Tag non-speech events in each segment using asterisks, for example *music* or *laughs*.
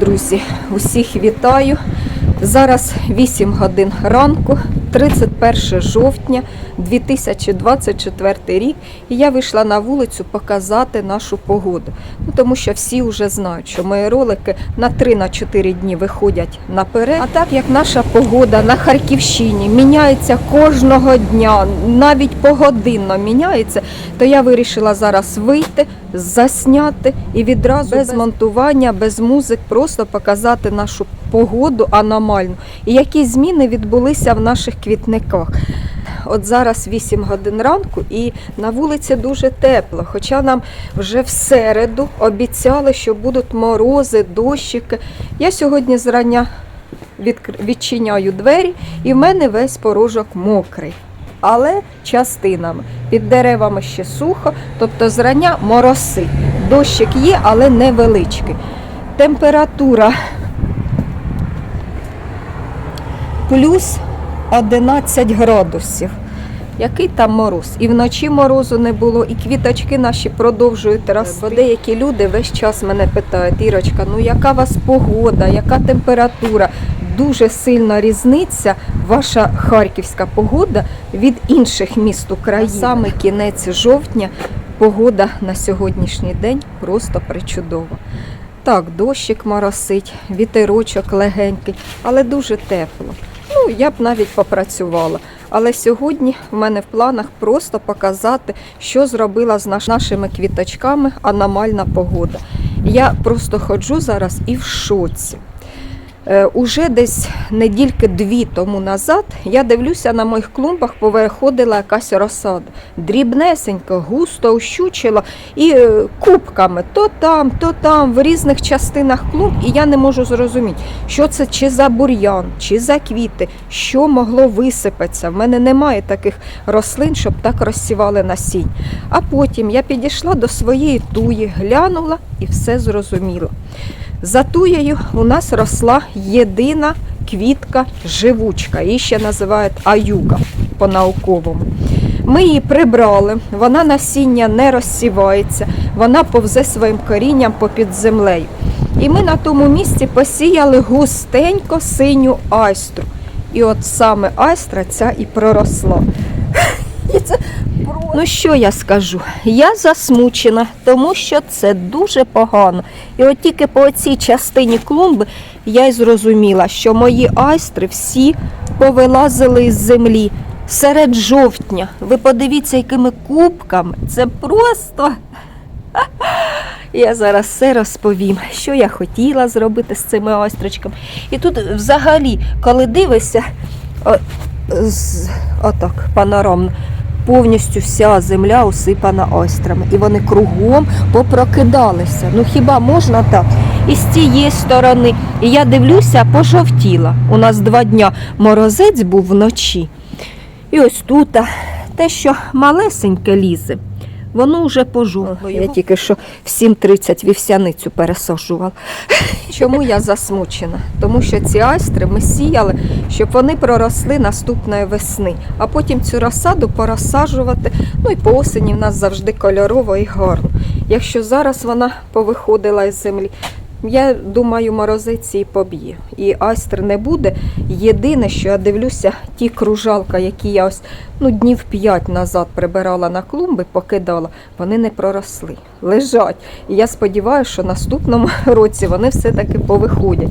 друзі, усіх вітаю. Зараз 8 годин ранку, 31 жовтня 2024 рік. І я вийшла на вулицю показати нашу погоду. Ну, тому що всі вже знають, що мої ролики на 3-4 дні виходять наперед. А так як наша погода на Харківщині міняється кожного дня, навіть погодинно міняється, то я вирішила зараз вийти, засняти і відразу без монтування, без музик, просто показати нашу погоду аномальну і які зміни відбулися в наших квітниках. От зараз 8 годин ранку і на вулиці дуже тепло. Хоча нам вже в середу обіцяли, що будуть морози, дощики. Я сьогодні зрання відчиняю двері, і в мене весь порожок мокрий. Але частинами під деревами ще сухо, тобто зрання мороси. Дощик є, але невеличкий. Температура плюс 11 градусів. Який там мороз? І вночі морозу не було, і квіточки наші продовжують рости. Бо деякі люди весь час мене питають, Ірочка, ну яка у вас погода, яка температура? Дуже сильна різниця, ваша харківська погода від інших міст України. Саме кінець жовтня погода на сьогоднішній день просто причудова. Так, дощик моросить, вітерочок легенький, але дуже тепло. Я б навіть попрацювала. Але сьогодні в мене в планах просто показати, що зробила з нашими квіточками аномальна погода. Я просто ходжу зараз і в шоці. Е, уже десь недільки дві тому назад я дивлюся на моїх клумбах, повиходила якась розсада. Дрібнесенько, густо ощучила і е, кубками то там, то там, в різних частинах клумб, і я не можу зрозуміти, що це чи за бур'ян, чи за квіти, що могло висипатися. В мене немає таких рослин, щоб так розсівали насінь. А потім я підійшла до своєї туї, глянула і все зрозуміла. За туєю у нас росла єдина квітка живучка, її ще називають аюга по-науковому. Ми її прибрали, вона насіння не розсівається, вона повзе своїм корінням попід землею. І ми на тому місці посіяли густенько синю айстру. І от саме айстра ця і проросла. Це Ну що я скажу? Я засмучена, тому що це дуже погано. І от тільки по цій частині клумби я й зрозуміла, що мої айстри всі повилазили із землі серед жовтня. Ви подивіться, якими кубками. Це просто. *laughs* Я зараз все розповім, що я хотіла зробити з цими айстрочками. І тут взагалі, коли дивишся, о, з, отак, панорамно, повністю вся земля усипана ойстрами. І вони кругом попрокидалися. Ну хіба можна так? І з цієї сторони. І я дивлюся, пожовтіла. У нас два дня морозець був вночі. І ось тут те, що малесеньке лізе, воно вже пожухло. Я тільки що в 7.30 вівсяницю пересаджувала. *laughs* Чому я засмучена? Тому що ці айстри ми сіяли, щоб вони проросли наступної весни, а потім цю розсаду порозсаджувати. Ну і по осені в нас завжди кольорово і гарно. Якщо зараз вона повиходила із землі, я думаю, морозець її поб'є. І айстр не буде. Єдине, що я дивлюся, ті кружалка, які я ось ну, днів п'ять назад прибирала на клумби, покидала, вони не проросли, лежать. І я сподіваюся, що наступному *laughs* році вони все-таки повиходять.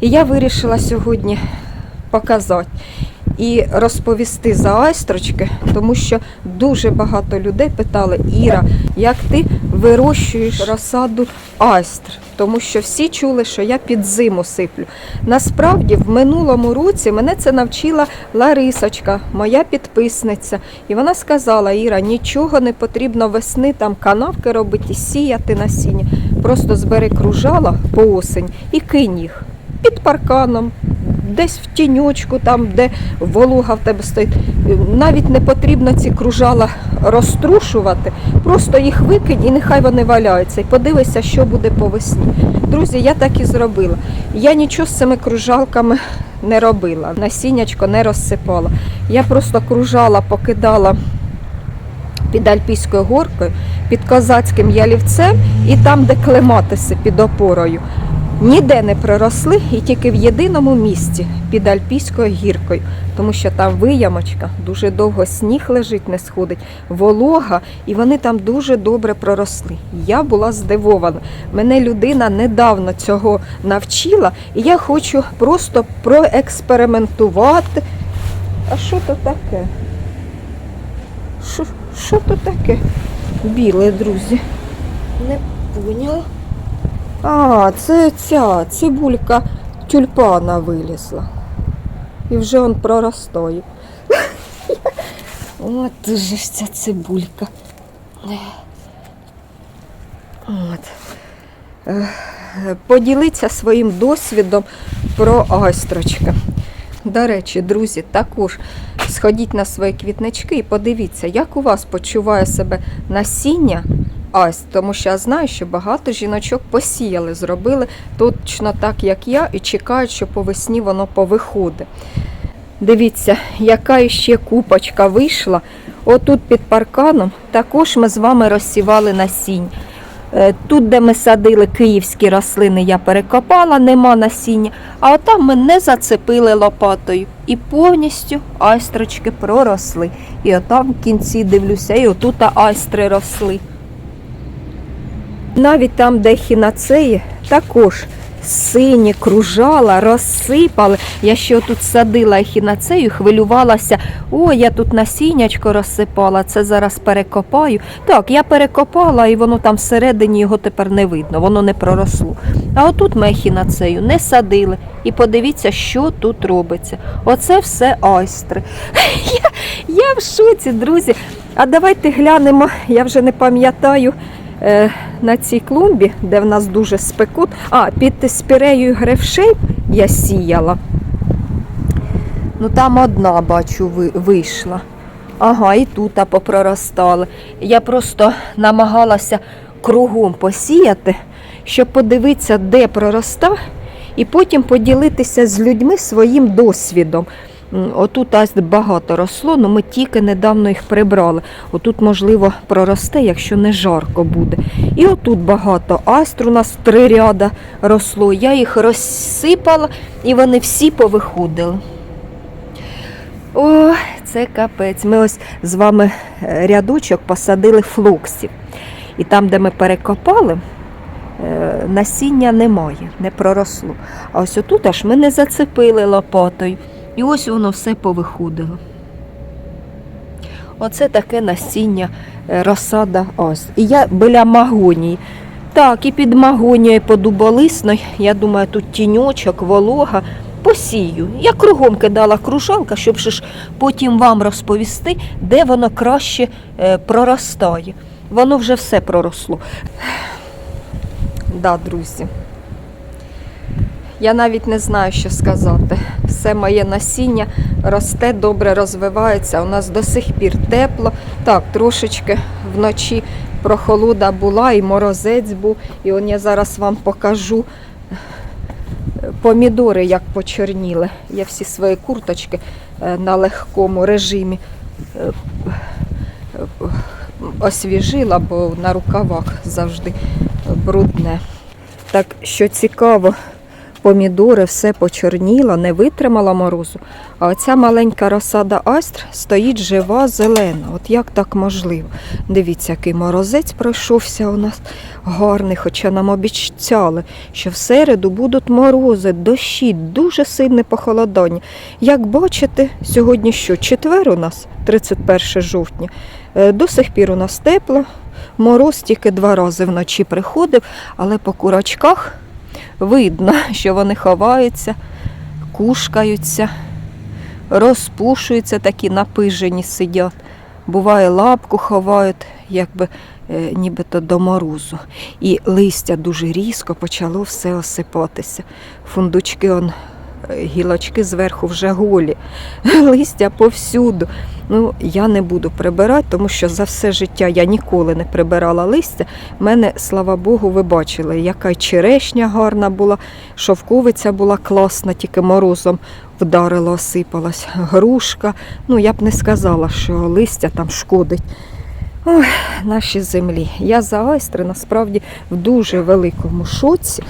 І я вирішила сьогодні показати і розповісти за айстрочки, тому що дуже багато людей питали, Іра, як ти вирощуєш розсаду айстр? Тому що всі чули, що я під зиму сиплю. Насправді, в минулому році мене це навчила Ларисочка, моя підписниця. І вона сказала: Іра, нічого не потрібно весни, там канавки робити, сіяти насіння. Просто збери кружала по осень і кинь їх під парканом, десь в тіньочку, там, де волога в тебе стоїть. Навіть не потрібно ці кружала розтрушувати, просто їх викинь і нехай вони валяються. І подивися, що буде по весні. Друзі, я так і зробила. Я нічого з цими кружалками не робила, насіннячко не розсипала. Я просто кружала, покидала під Альпійською горкою, під козацьким ялівцем і там, де клематиси під опорою. Ніде не проросли і тільки в єдиному місці під Альпійською гіркою, тому що там виямочка, дуже довго сніг лежить, не сходить, волога, і вони там дуже добре проросли. Я була здивована. Мене людина недавно цього навчила, і я хочу просто проекспериментувати. А що то таке? Що, що то таке? Біле, друзі. Не поняла. А, це ця цибулька тюльпана вилізла. І вже он проростає. *laughs* От же ж ця цибулька. От. Е, Поділитися своїм досвідом про айстрочки. До речі, друзі, також сходіть на свої квітнички і подивіться, як у вас почуває себе насіння айст, тому що я знаю, що багато жіночок посіяли, зробили точно так, як я, і чекають, що по весні воно повиходить. Дивіться, яка ще купочка вийшла. Отут під парканом також ми з вами розсівали насіння. Е, Тут, де ми садили київські рослини, я перекопала, нема насіння. А отам ми не зацепили лопатою. І повністю айстрочки проросли. І отам в кінці дивлюся, і отут айстри росли. Навіть там, де хінацеї, також сині, кружала, розсипали. Я ще тут садила ехінацею, хвилювалася. О, я тут насіннячко розсипала, це зараз перекопаю. Так, я перекопала, і воно там всередині його тепер не видно, воно не проросло. А отут ми ехінацею не садили. І подивіться, що тут робиться. Оце все айстри. *laughs* Я, я в шоці, друзі. А давайте глянемо, я вже не пам'ятаю на цій клумбі, де в нас дуже спекут. А, під спіреєю грефшейп я сіяла. Ну там одна, бачу, вийшла. Ага, і тут попроростали. Я просто намагалася кругом посіяти, щоб подивитися, де пророста, і потім поділитися з людьми своїм досвідом. Отут ась багато росло, але ми тільки недавно їх прибрали. Отут, можливо, проросте, якщо не жарко буде. І отут багато астр у нас три ряда росло. Я їх розсипала і вони всі повиходили. О, це капець. Ми ось з вами е, рядочок посадили флоксів. І там, де ми перекопали, е, насіння немає, не проросло. А ось отут аж ми не зацепили лопатою. І ось воно все повиходило. Оце таке насіння е, розсада ось. І я біля магонії. Так, і під магонією по дуболисною, я думаю, тут тіньочок, волога. Посію. Я кругом кидала кружалка, щоб ж потім вам розповісти, де воно краще е, проростає. Воно вже все проросло. Да, друзі. Я навіть не знаю, що сказати. Все моє насіння росте, добре розвивається. У нас до сих пір тепло. Так, трошечки вночі прохолода була і морозець був. І он я зараз вам покажу помідори, як почорніли. Я всі свої курточки е, на легкому режимі е, е, освіжила, бо на рукавах завжди брудне. Так що цікаво, помідори все почорніло, не витримала морозу. А оця маленька розсада астр стоїть жива, зелена. От як так можливо? Дивіться, який морозець пройшовся у нас гарний, хоча нам обіцяли, що в середу будуть морози, дощі, дуже сильне похолодання. Як бачите, сьогодні що? Четвер у нас, 31 жовтня. Е, До сих пір у нас тепло. Мороз тільки два рази вночі приходив, але по курочках видно, що вони ховаються, кушкаються, розпушуються, такі напижені сидять. Буває, лапку ховають, якби е, нібито до морозу. І листя дуже різко почало все осипатися. Фундучки, он, гілочки зверху вже голі, *laughs* листя повсюду. Ну, я не буду прибирати, тому що за все життя я ніколи не прибирала листя. Мене, слава Богу, ви бачили, яка черешня гарна була, шовковиця була класна, тільки морозом вдарила, осипалась. Грушка. Ну, я б не сказала, що листя там шкодить. Ой, наші землі. Я за айстри насправді в дуже великому шоці.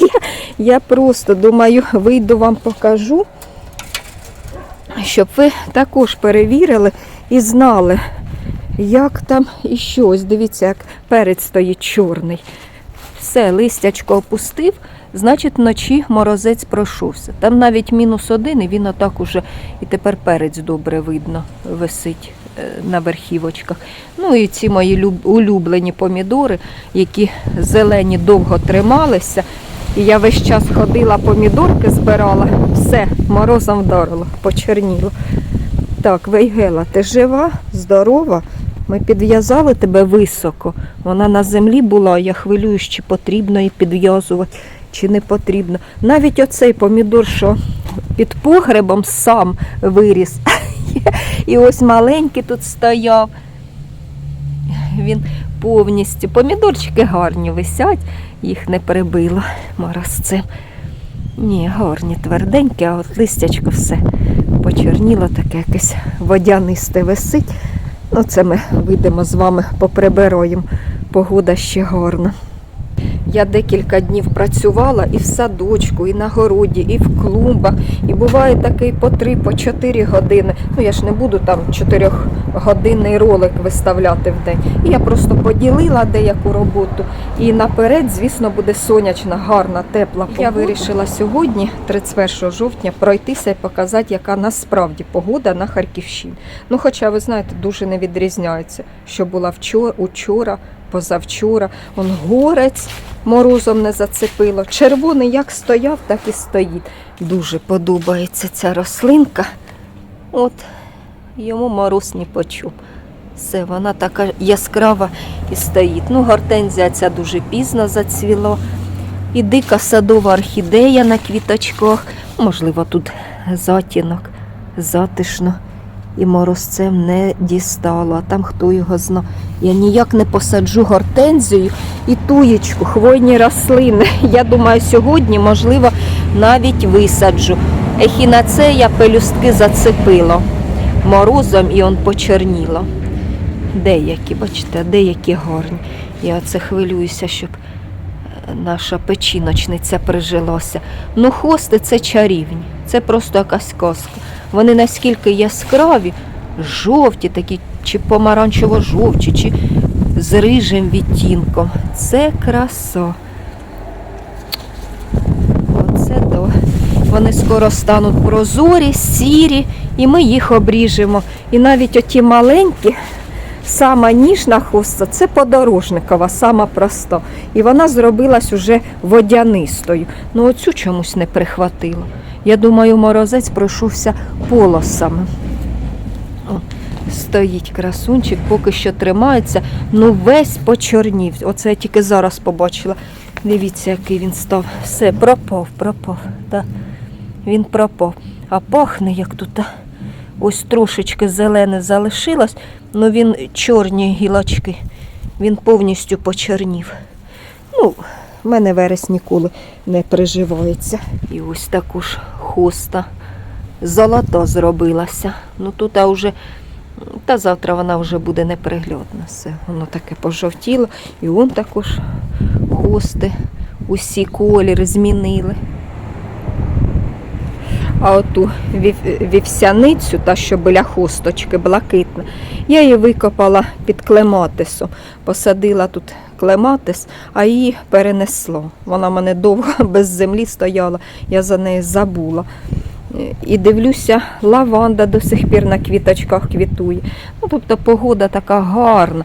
Я, *laughs* я просто думаю, вийду вам покажу, щоб ви також перевірили і знали, як там і що. Ось дивіться, як перець стоїть чорний. Все, листячко опустив, значить вночі морозець пройшовся. Там навіть мінус один, і він отак уже і тепер перець добре видно висить на верхівочках. Ну і ці мої улюблені помідори, які зелені довго трималися. І я весь час ходила, помідорки збирала, все, морозом вдарило, почерніло. Так, Вейгела, ти жива, здорова? Ми підв'язали тебе високо. Вона на землі була, я хвилююсь, чи потрібно її підв'язувати, чи не потрібно. Навіть оцей помідор, що під погребом сам виріс. *laughs* І ось маленький тут стояв. Він повністю. Помідорчики гарні висять, їх не прибило морозцем. Ні, гарні, тверденькі, а от листячко все почерніло, таке якесь водянисте висить. Ну, це ми вийдемо з вами поприбираємо. Погода ще гарна. Я декілька днів працювала і в садочку, і на городі, і в клумбах. І буває такий по три, по чотири години. Ну я ж не буду там чотирьохгодинний ролик виставляти в день. І я просто поділила деяку роботу. І наперед, звісно, буде сонячна, гарна, тепла погода. Я вирішила сьогодні, 31 жовтня, пройтися і показати, яка насправді погода на Харківщині. Ну, хоча, ви знаєте, дуже не відрізняється, що була вчора, учора, позавчора. Он горець морозом не зацепило. Червоний як стояв, так і стоїть. Дуже подобається ця рослинка. От йому мороз ні почув. Все, вона така яскрава і стоїть. Ну, гортензія ця дуже пізно зацвіла. І дика садова орхідея на квіточках. Можливо, тут затінок, затишно. І морозцем не дістало, а там хто його зна. Я ніяк не посаджу гортензію і туєчку, хвойні рослини. *laughs* Я думаю, сьогодні, можливо, навіть висаджу. Ехінацея пелюстки зацепило морозом і он почерніло. Деякі, бачите, деякі гарні. Я оце хвилююся, щоб наша печіночниця прижилася. Ну, хости це чарівні, це просто якась казка. Вони наскільки яскраві, жовті, такі, чи помаранчево-жовті, чи з рижим відтінком. Це краса. Оце то. Вони скоро стануть прозорі, сірі, і ми їх обріжемо. І навіть оті маленькі, сама ніжна хоста це подорожникова, сама проста. І вона зробилась уже водянистою. Ну оцю чомусь не прихватило. Я думаю, морозець пройшовся полосами. О, стоїть красунчик, поки що тримається, ну весь почорнів. Оце я тільки зараз побачила. Дивіться, який він став. Все, пропав, пропав. Да. Він пропав. А пахне, як тут. Ось трошечки зелене залишилось, але він чорні гілочки. Він повністю почорнів. Ну, в мене верес ніколи не приживається. І ось таку ж хоста золота зробилася. Ну тут а вже, та завтра вона вже буде неприглядна. Все, воно таке пожовтіло. І он також хости, усі колір змінили. А оту вівсяницю, та що біля хусточки, блакитна, я її викопала під клематису. Посадила тут клематис, а її перенесло. Вона в мене довго *laughs* без землі стояла, я за неї забула. І дивлюся, лаванда до сих пір на квіточках квітує. Ну, тобто погода така гарна.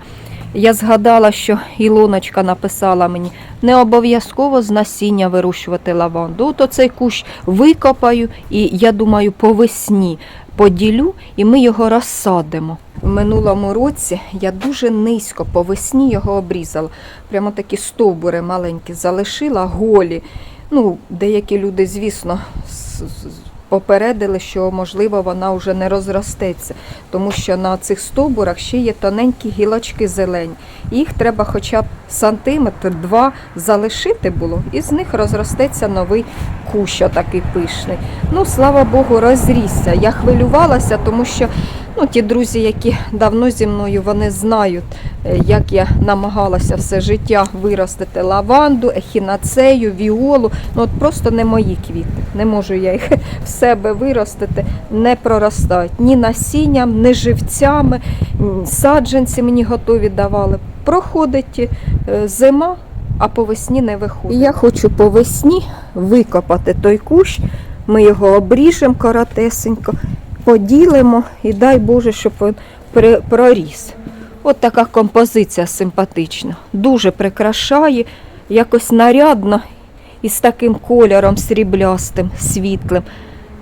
Я згадала, що Ілоночка написала мені, не обов'язково з насіння вирощувати лаванду. От оцей кущ викопаю і я думаю, по весні поділю і ми його розсадимо. В минулому році я дуже низько по весні його обрізала. Прямо такі стовбури маленькі залишила, голі. Ну, деякі люди, звісно, попередили, що можливо вона вже не розростеться, тому що на цих стовбурах ще є тоненькі гілочки зелені. Їх треба хоча б сантиметр два залишити було, і з них розростеться новий кущ, такий пишний. Ну, слава Богу, розрісся. Я хвилювалася, тому що Ну, ті друзі, які давно зі мною, вони знають, е, як я намагалася все життя виростити лаванду, ехінацею, віолу. Ну от просто не мої квіти. Не можу я їх в себе виростити, не проростають ні насінням, ні живцями. Саджанці мені готові давали. Проходить е, зима, а по весні не виходить. Я хочу по весні викопати той кущ. Ми його обріжемо коротесенько, поділимо і дай Боже, щоб він проріс. От така композиція симпатична. Дуже прикрашає, якось нарядно і з таким кольором сріблястим, світлим.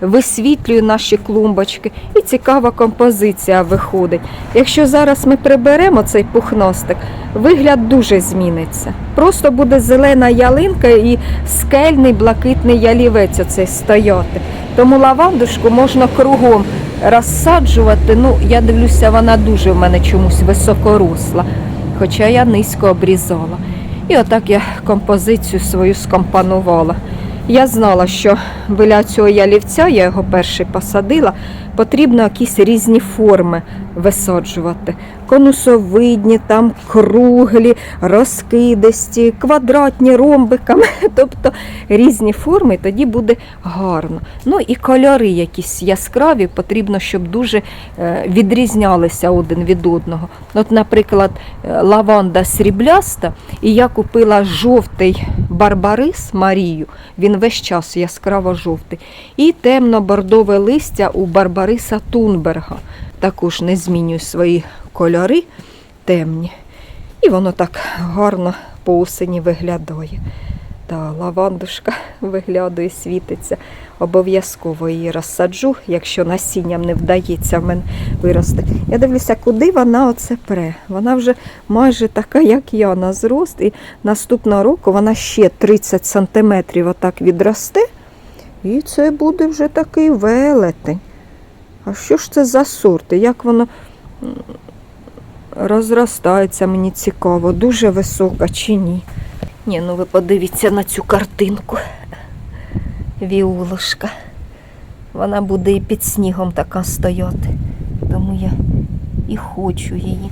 Висвітлює наші клумбочки і цікава композиція виходить. Якщо зараз ми приберемо цей пухностик, вигляд дуже зміниться. Просто буде зелена ялинка і скельний блакитний ялівець оцей стояти. Тому лавандушку можна кругом розсаджувати. Ну, я дивлюся, вона дуже в мене чомусь високоросла, хоча я низько обрізала. І отак я композицію свою скомпонувала. Я знала, що біля цього ялівця, я його перший посадила, потрібно якісь різні форми висаджувати. Конусовидні, там круглі, розкидисті, квадратні ромбиками, *laughs* тобто різні форми, тоді буде гарно. Ну і кольори якісь яскраві, потрібно, щоб дуже е, відрізнялися один від одного. От, наприклад, е, лаванда срібляста, і я купила жовтий барбарис Марію, він весь час яскраво жовтий. І темно-бордове листя у Барбариса Тунберга. Також не змінюю свої кольори темні. І воно так гарно по осені виглядає. Та лавандушка *laughs* виглядає, світиться. Обов'язково її розсаджу, якщо насінням не вдається в мене вирости. Я дивлюся, куди вона оце пре. Вона вже майже така, як я, на зрост. І наступного року вона ще 30 сантиметрів отак відросте. І це буде вже такий велетень. А що ж це за сорти? Як воно розростається, мені цікаво, дуже висока чи ні. Ні, ну ви подивіться на цю картинку. Віолушка. Вона буде і під снігом така стояти. Тому я і хочу її.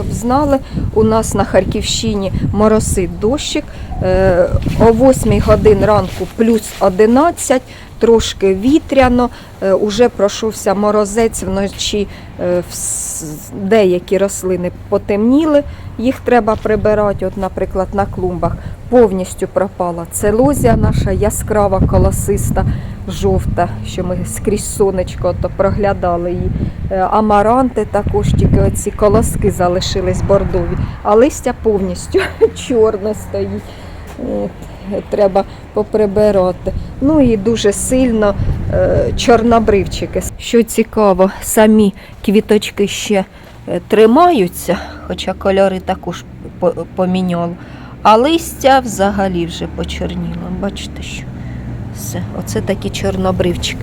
Щоб знали, у нас на Харківщині моросить дощик. Е, О 8 годин ранку плюс 11, трошки вітряно. Е, Уже пройшовся морозець вночі. е, Деякі рослини потемніли, їх треба прибирати. От, наприклад, на клумбах повністю пропала целузія наша яскрава колосиста, жовта, що ми скрізь сонечко то проглядали її. Е, Амаранти також тільки оці колоски залишились бордові, а листя повністю *laughs* чорне стоїть. Треба поприбирати. Ну і дуже сильно е, чорнобривчики. Що цікаво, самі квіточки ще е, тримаються, хоча кольори також по- поміняло. А листя взагалі вже почорніло. Бачите, що все. Оце такі чорнобривчик.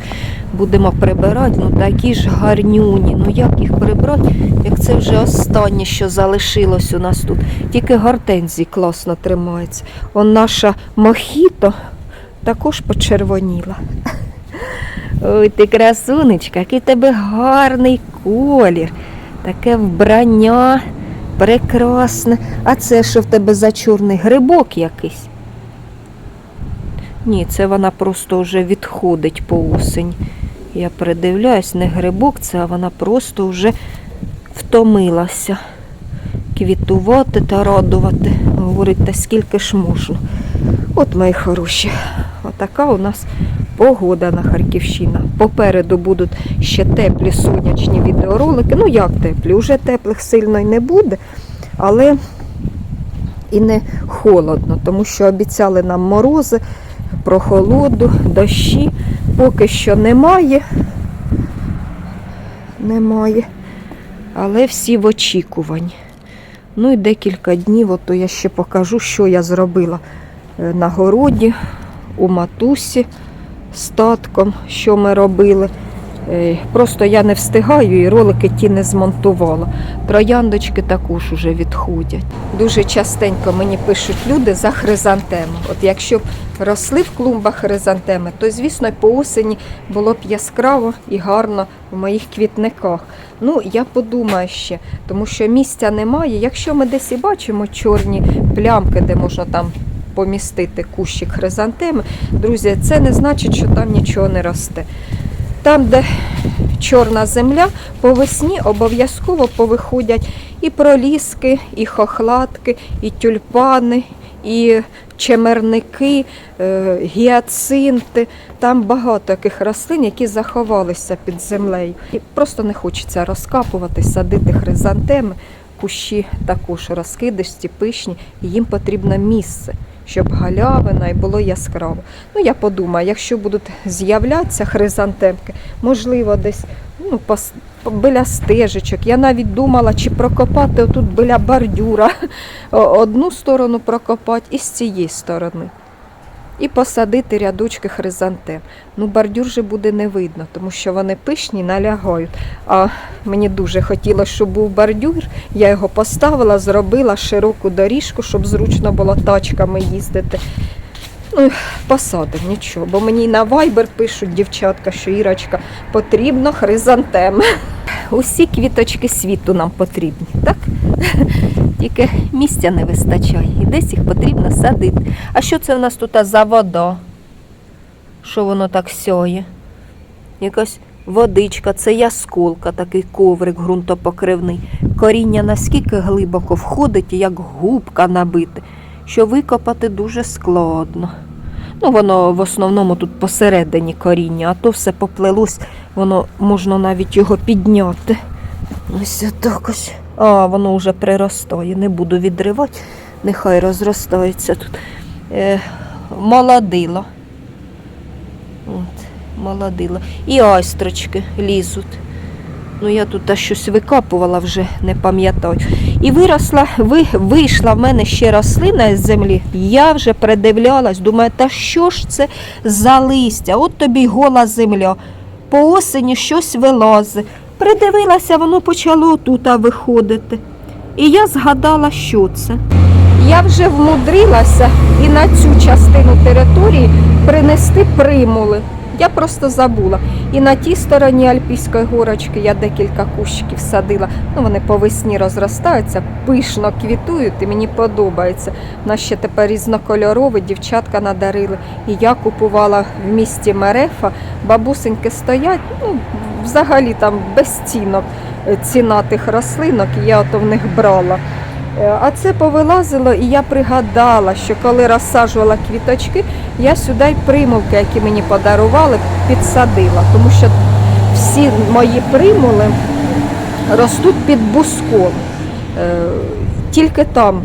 Будемо прибирати. Ну такі ж гарнюні. Ну як їх прибрати, як це вже останнє, що залишилось у нас тут. Тільки гортензії класно тримаються. Он наша мохіто також почервоніла. Ой, ти красунечка, який тебе гарний колір. Таке вбрання прекрасне. А це що в тебе за чорний грибок якийсь? Ні, це вона просто вже відходить по осень. Я придивляюсь, не грибок, це а вона просто вже втомилася квітувати та радувати. Говорить, та скільки ж можна. От мої хороші, отака у нас погода на Харківщина. Попереду будуть ще теплі сонячні відеоролики. Ну як теплі? Уже теплих сильно й не буде, але і не холодно, тому що обіцяли нам морози, прохолоду, дощі. Поки що немає. Немає. Але всі в очікуванні. Ну і декілька днів, ото я ще покажу, що я зробила е, на городі, у матусі з татком, що ми робили. Е, Просто я не встигаю і ролики ті не змонтувала. Трояндочки також уже відходять. Дуже частенько мені пишуть люди за хризантему. От якщо б росли в клумбах хризантеми, то звісно по осені було б яскраво і гарно в моїх квітниках. Ну, я подумаю ще, тому що місця немає. Якщо ми десь і бачимо чорні плямки, де можна там помістити кущик хризантеми, друзі, це не значить, що там нічого не росте. Там, де чорна земля, по весні обов'язково повиходять і проліски, і хохлатки, і тюльпани, і чемерники, е, гіацинти. Там багато таких рослин, які заховалися під землею. І просто не хочеться розкапувати, садити хризантеми. Кущі також розкидисті, пишні, і їм потрібно місце, щоб галявина і було яскраво. Ну, я подумаю, якщо будуть з'являтися хризантемки, можливо, десь ну, пос- біля стежечок. Я навіть думала, чи прокопати отут біля бордюра *laughs* одну сторону прокопати і з цієї сторони. І посадити рядочки хризантем. Ну, бордюр же буде не видно, тому що вони пишні налягають. А мені дуже хотілося, щоб був бордюр. Я його поставила, зробила широку доріжку, щоб зручно було тачками їздити. Ну, посадив нічого, бо мені на Viber пишуть дівчатка, що Ірочка, потрібно хризантеми. Усі квіточки світу нам потрібні, так? Тільки місця не вистачає. І десь їх потрібно садити. А що це в нас тут за вода? Що воно так сяє? Якась водичка, це ясколка, такий коврик ґрунтопокривний. Коріння наскільки глибоко входить, як губка набите, що викопати дуже складно. Ну, воно в основному тут посередині коріння, а то все поплелось, воно можна навіть його підняти. Ось отак ось. А, воно вже приростає, не буду відривати, нехай розростається тут. Е, молодило. От, молодило. І айстрочки лізуть. Ну, я тут щось викапувала вже, не пам'ятаю. І виросла, ви, вийшла в мене ще рослина з землі. Я вже придивлялась, думаю, та що ж це за листя? От тобі гола земля. По осені щось вилазить. Придивилася, воно почало тут виходити. І я згадала, що це. Я вже вмудрилася і на цю частину території принести примули. Я просто забула. І на тій стороні Альпійської горочки я декілька кущиків садила. Ну, вони по весні розростаються, пишно квітують, і мені подобається. У нас ще тепер різнокольорові, дівчатка надарили. І я купувала в місті Мерефа. Бабусеньки стоять, ну, взагалі там без цінок е, ціна тих рослинок, я ото в них брала. Е, А це повилазило, і я пригадала, що коли розсаджувала квіточки, я сюди й примулки, які мені подарували, підсадила. Тому що всі мої примули ростуть під буском. Е, Тільки там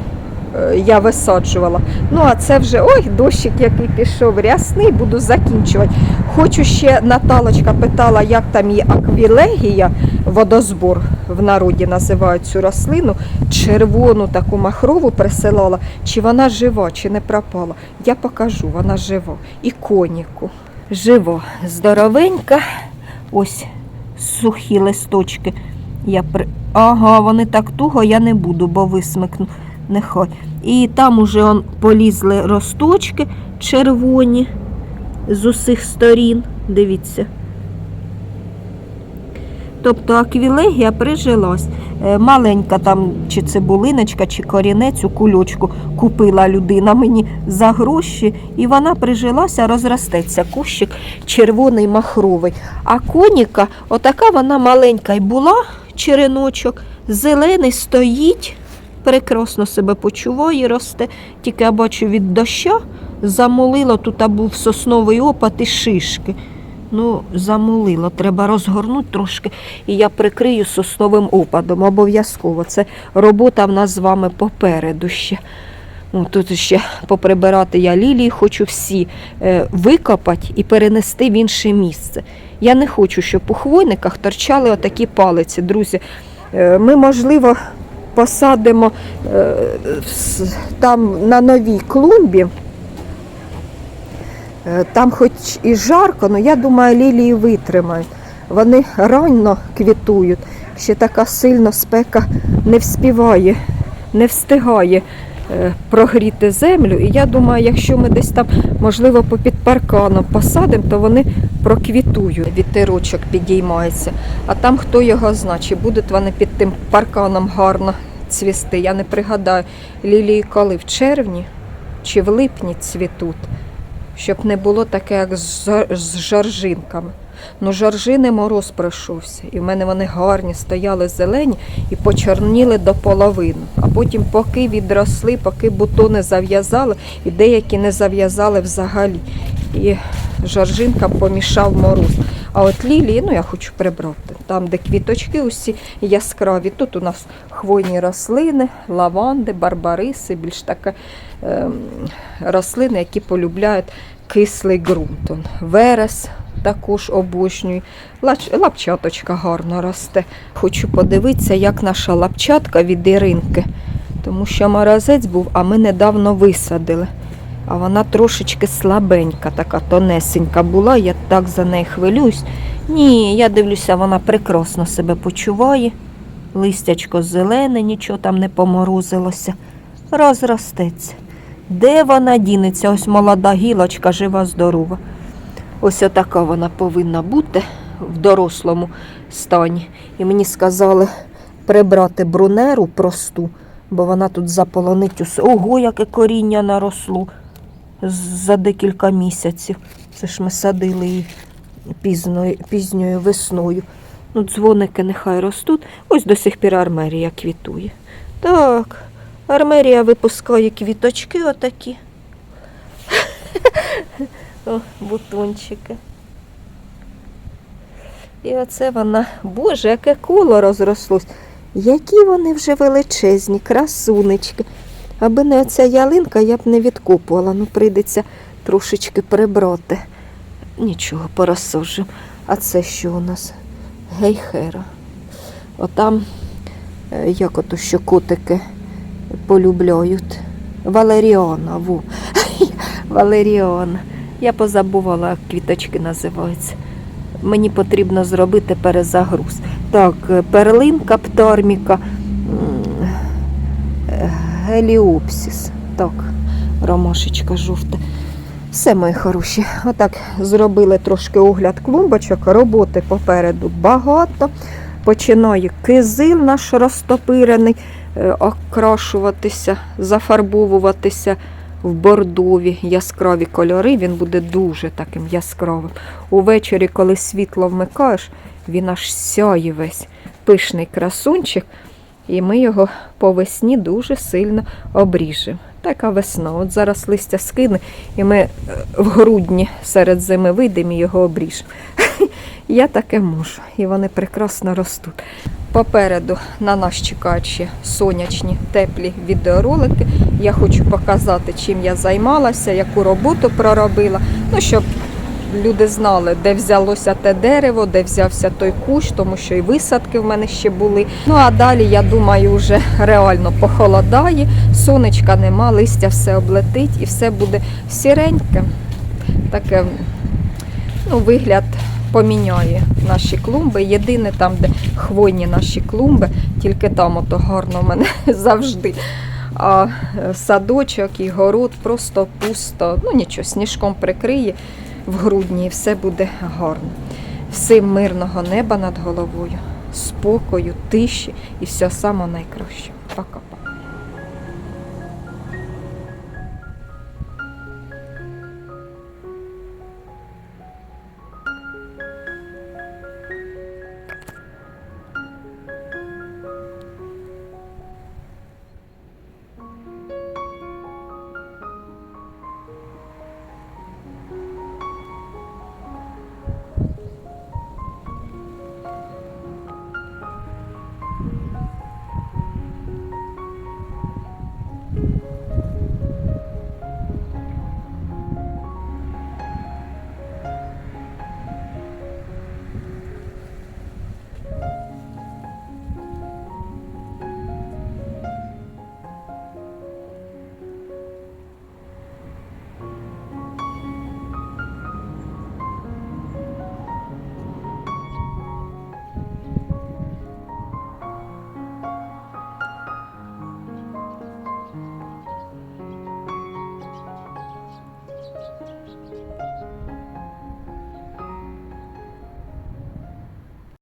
я висаджувала. Ну, а це вже ой, дощик який пішов рясний, буду закінчувати. Хочу ще Наталочка питала, як там є аквілегія, водозбор в народі називають цю рослину, червону таку махрову присилала, чи вона жива, чи не пропала. Я покажу, вона жива. І коніку. Жива, здоровенька. Ось сухі листочки. Я при... Ага, вони так туго я не буду, бо висмикну. Нехай. І там уже он полізли росточки червоні з усіх сторін. Дивіться. Тобто аквілегія прижилась. Е, Маленька там чи цибулиночка, чи корінець у кульочку купила людина мені за гроші, і вона прижилася, розростеться кущик червоний махровий. А коніка, отака вона маленька й була, череночок, зелений стоїть, прекрасно себе почуває, росте. Тільки я бачу від доща замолило, тут був сосновий опад і шишки. Ну, замулило, треба розгорнути трошки, і я прикрию сосновим опадом. Обов'язково. Це робота в нас з вами попереду ще. Ну, тут ще поприбирати я лілії, хочу всі е, викопати і перенести в інше місце. Я не хочу, щоб у хвойниках торчали отакі палиці. Друзі, е, ми, можливо, посадимо е, там на новій клумбі. Е, Там хоч і жарко, але я думаю, лілії витримають. вони рано квітують. Ще така сильна спека не вспіває, не встигає прогріти землю. І я думаю, якщо ми десь там, можливо, попід парканом посадимо, то вони проквітують. Вітерочок підіймається. А там хто його знає, чи будуть вони під тим парканом гарно цвісти. Я не пригадаю, лілії коли в червні чи в липні цвітуть, щоб не було таке, як з жар- з жоржинками. Ну, жоржини мороз пройшовся, і в мене вони гарні, стояли зелені і почорніли до половини. А потім, поки відросли, поки бутони зав'язали, і деякі не зав'язали взагалі. І жоржинкам помішав мороз. А от лілії, ну я хочу прибрати. Там, де квіточки усі яскраві. Тут у нас хвойні рослини, лаванди, барбариси, більш таке ем, рослини, які полюбляють кислий ґрунт. Верес також обожнюю. Лапчаточка гарно росте. Хочу подивитися, як наша лапчатка від Іринки. Тому що морозець був, а ми недавно висадили. А вона трошечки слабенька, така тонесенька була, я так за неї хвилююсь. Ні, я дивлюся, вона прекрасно себе почуває. Листячко зелене, нічого там не поморозилося. Розростеться. Де вона дінеться? Ось молода гілочка, жива, здорова. Ось отака вона повинна бути в дорослому стані. І мені сказали прибрати брунеру просту, бо вона тут заполонить усе. Ого, яке коріння наросло за декілька місяців. Це ж ми садили її пізною, пізньою весною. Ну, дзвоники нехай ростуть. Ось до сих пір армерія квітує. Так, армерія випускає квіточки отакі. *laughs* О, бутончики. І оце вона, боже, яке коло розрослось. Які вони вже величезні, красунечки. Аби не оця ялинка, я б не відкопувала. Ну, прийдеться трошечки прибрати. Нічого, порозсожу. А це що у нас? Гейхера. Отам, е, як ото що котики полюбляють. Валеріона, во. *laughs* Валеріона. Я позабувала, як квіточки називаються. Мені потрібно зробити перезагруз. Так, е, перлинка пторміка, е. Так, ромашечка жовта. Все, мої хороші. Отак зробили трошки огляд клумбочок. Роботи попереду багато. Починає кизил наш розтопирений, е, окрашуватися, зафарбовуватися в бордові яскраві кольори. Він буде дуже таким яскравим. Увечері, коли світло вмикаєш, він аж сяє весь пишний красунчик. І ми його по весні дуже сильно обріжемо. Така весна. От зараз листя скине, і ми е, в грудні серед зими вийдемо і його обріжемо. *laughs* Я таке можу, і вони прекрасно ростуть. Попереду на нас ще сонячні теплі відеоролики. Я хочу показати, чим я займалася, яку роботу проробила. Ну, щоб люди знали, де взялося те дерево, де взявся той кущ, тому що і висадки в мене ще були. Ну а далі, я думаю, вже реально похолодає, сонечка нема, листя все облетить і все буде сіреньке. Таке ну, вигляд поміняє наші клумби. Єдине там, де хвойні наші клумби, тільки там ото гарно в мене *laughs* завжди. А е, садочок і город просто пусто. Ну нічого, сніжком прикриє в грудні і все буде гарно. Всім мирного неба над головою, спокою, тиші і все саме найкраще. Пока.